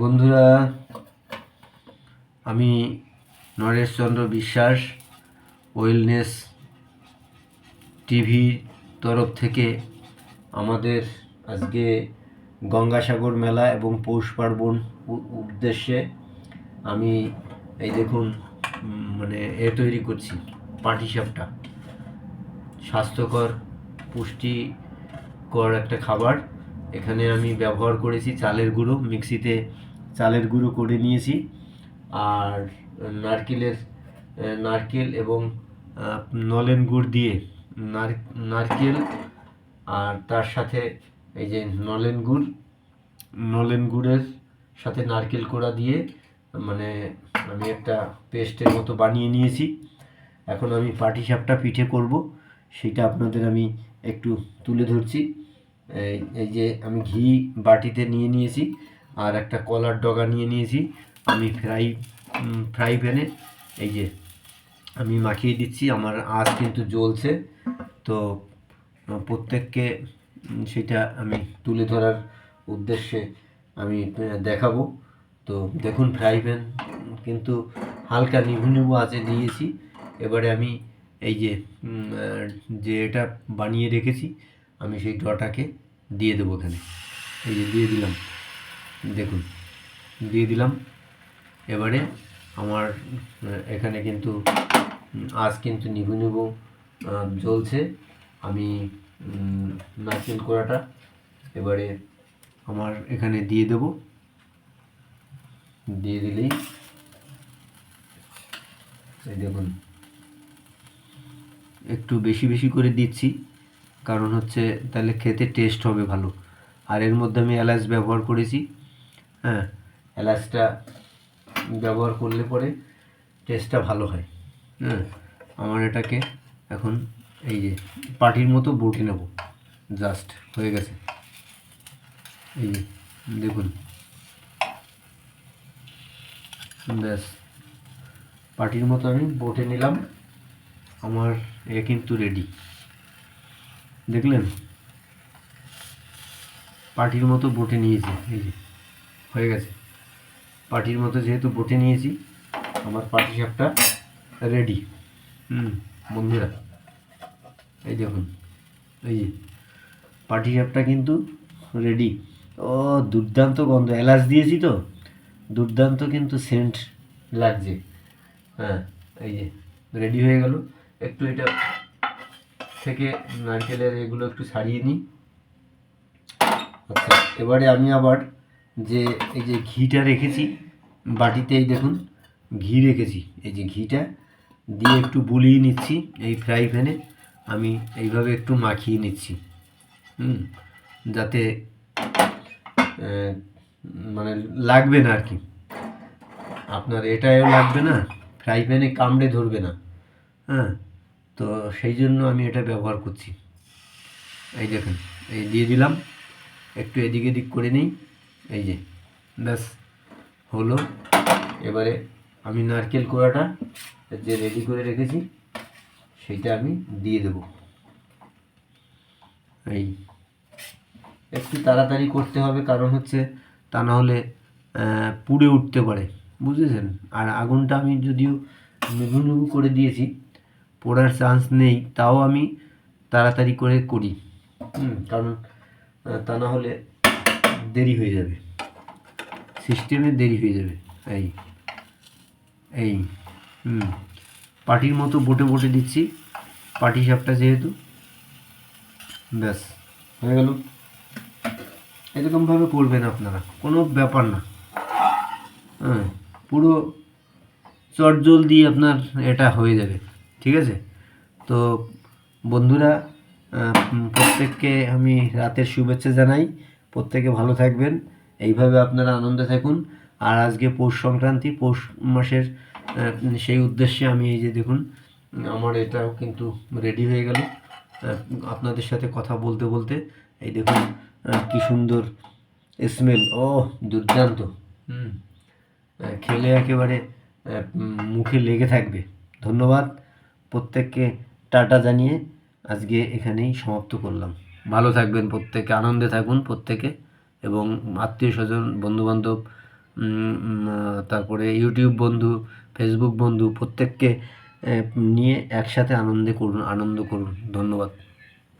বন্ধুরা, আমি নরেশচন্দ্র বিশ্বাস, ওয়েলনেস টিভির তরফ থেকে আমাদের আজকে গঙ্গাসাগর মেলা এবং পৌষ পার্বণ উদ্দেশ্যে আমি এই দেখুন মানে এ তৈরি করছি, পাটিসাপটা। স্বাস্থ্যকর, পুষ্টিকর একটা খাবার। এখানে আমি ব্যবহার করেছি চালের গুঁড়ো, মিক্সিতে চালের গুঁড়ো করে নিয়েছি। আর নারকেলের নারকেল এবং নলেন গুড় দিয়ে নার- নারকেল আর তার সাথে এই যে নলেন গুড়, নলেন গুড়ের সাথে নারকেল কোড়া দিয়ে মানে আমি একটা পেস্টের মতো বানিয়ে নিয়েছি। এখন আমি পাটি সাপটা পিঠে করব, সেটা আপনাদের আমি একটু তুলে ধরছি। এই যে আমি ঘি বাটিতে নিয়ে নিয়েছি, আর একটা কলার ডগা নিয়ে নিয়েছি। আমি ফ্রাই ফ্রাই প্যানে এই যে আমি মাখিয়ে দিচ্ছি, আমার আঁচ কিন্তু জ্বলছে। তো প্রত্যেককে সেটা আমি তুলে ধরার উদ্দেশ্যে আমি দেখাবো। তো দেখুন ফ্রাই প্যান কিন্তু হালকা নিভু নিভু আছে দিয়েছি এবারে আমি এই যে যে এটা বানিয়ে রেখেছি, আমি সেই ডটাকে দিয়ে দেবো এখানে। এই যে দিয়ে দিলাম। দেখুন, দিয়ে দিলাম। এবারে আমার এখানে কিন্তু আজ কিন্তু নিভু নিভু জ্বলছে। আমি নারকেল কোড়াটা এবারে আমার এখানে দিয়ে দেব। দিয়ে দিলেই দেখুন, একটু বেশি বেশি করে দিচ্ছি। কারণ হচ্ছে তাহলে খেতে টেস্ট হবে ভালো। আর এর মধ্যে আমি এলাচ ব্যবহার করেছি হ্যাঁ? এলাচটা ব্যবহার করলে পরে টেস্টটা ভালো হয় হ্যাঁ? আমার এটাকে এখন এই যে পাটির মতো বটে নেব জাস্ট হয়ে গেছে। এই যে, দেখুন। ব্যাস, পাটির মতো আমি বটে নিলাম, আমার এ কিন্তু রেডি দেখলেন? পাটির মতো বটে নিয়েছি, এই যে, হয়ে গেছে। পাটির মতো যেহেতু বটে নিয়েছি, আমার পাটি সাপটা রেডি হুম, বন্ধুরা, এই দেখুন, এই যে পাটি সাপটা কিন্তু রেডি ও, দুর্দান্ত গন্ধ, এলাচ দিয়েছি তো, দুর্দান্ত কিন্তু সেন্ট লাগছে। হ্যাঁ এই যে রেডি হয়ে গেল। একটু এটা থেকে নারকেলের এগুলো একটু ছাড়িয়ে নিই। আচ্ছা এবারে আমি আবার যে এই যে ঘিটা রেখেছি বাটিতে এই দেখুন, ঘি রেখেছি। এই যে ঘিটা দিয়ে একটু বুলিয়ে নিচ্ছি, এই ফ্রাই প্যানে আমি এইভাবে একটু মাখিয়ে নিচ্ছি। হুম, যাতে মানে লাগবে না আর কি। আপনার এটাও লাগবে না, ফ্রাই প্যানে কামড়ে ধরবে না। হ্যাঁ তো সেই জন্য আমি এটা ব্যবহার করছি। এই দেখেন, এই দিয়ে দিলাম। একটু এদিক এদিক করে নিই। এই যে, ব্যাস, হলো। এবারে আমি নারকেল কোড়াটা যে রেডি করে রেখেছি, সেইটা আমি দিয়ে দেব। এই, একটু তাড়াতাড়ি করতে হবে, কারণ হচ্ছে তা না হলে পুড়ে উঠতে পারে। বুঝেছেন? আর আগুনটা আমি যদিও নিভু নিভু করে দিয়েছি পোড়ার চান্স নেই, তাও আমি তাড়াতাড়ি করে করি। কারণ তা না হলে দেরি হয়ে যাবে। সিস্টেমে দেরি হয়ে যাবে। এই এই, হুম মতো বটে বটে দিচ্ছি পাটি সাপটা যেহেতু, ব্যাস, হয়ে গেল। এরকমভাবে করবেন আপনারা, কোনো ব্যাপার না। হ্যাঁ পুরো চটজল দিয়ে আপনার এটা হয়ে যাবে। ঠিক আছে? তো বন্ধুরা প্রত্যেককে আমি রাতের শুভেচ্ছা জানাই। প্রত্যেকে ভালো থাকবেন। এইভাবে আপনারা আনন্দে থাকুন। আর আজকে পৌষ সংক্রান্তি পৌষ মাসের সেই উদ্দেশ্যে আমি এই যে দেখুন আমার এটাও কিন্তু রেডি হয়ে গেল। আপনাদের সাথে কথা বলতে বলতে এই দেখুন কি সুন্দর স্মেল ও দুর্দান্ত। খেলে একেবারে মুখে লেগে থাকবে। ধন্যবাদ। প্রত্যেককে টাটা জানিয়ে আজকে এখানেই সমাপ্ত করলাম। ভালো থাকবেন প্রত্যেকে, আনন্দে থাকুন প্রত্যেকে এবং আত্মীয় স্বজন, বন্ধুবান্ধব তারপরে ইউটিউব বন্ধু, ফেসবুক বন্ধু, প্রত্যেককে নিয়ে একসাথে আনন্দে করুন, আনন্দ করুন। ধন্যবাদ।